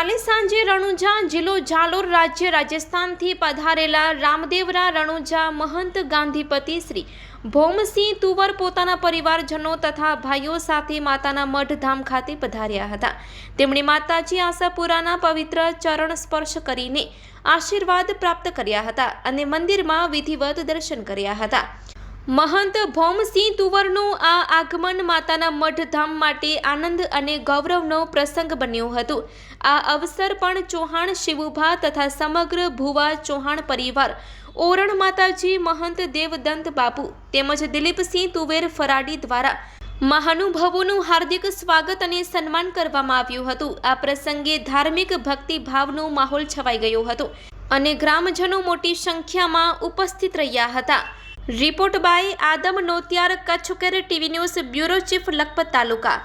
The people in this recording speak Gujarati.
રણુજા જિલ્લો જાલોર રાજ્ય રાજસ્થાનથી પધારેલા રામદેવરા રણુજા મહંત ગાંધીપતિ શ્રી ભૌમસિંહ તુવર પોતાના પરિવારજનો તથા ભાઈઓ સાથે માતાના મઢ ધામ ખાતે પધાર્યા હતા. તેમણે માતાજી આશાપુરાના પવિત્ર ચરણ સ્પર્શ કરીને આશીર્વાદ પ્રાપ્ત કર્યા હતા અને મંદિરમાં વિધિવત દર્શન કર્યા હતા. મહંત ભૌમસિંહ તુવરનું આ આગમન માતાના મઢધામ માટે આનંદ અને ગૌરવનો પ્રસંગ બન્યો હતો. આ અવસર પણ ચૌહાણ, શિવુભા તથા સમગ્ર ભુવા ચૌહાણ પરિવાર, ઓરણ માતાજી, મહંત દેવદંત બાપુ તેમજ દિલીપસિંહ તુવેર ફરાડી દ્વારા મહાનુભાવોનું હાર્દિક સ્વાગત અને સન્માન કરવામાં આવ્યું હતું. આ પ્રસંગે ધાર્મિક ભક્તિભાવનો માહોલ છવાઈ ગયો હતો અને ગ્રામજનો મોટી સંખ્યામાં ઉપસ્થિત રહ્યા હતા. Report by Adam Notiyar કચ્છકર TV news bureau chief Lakhpat taluka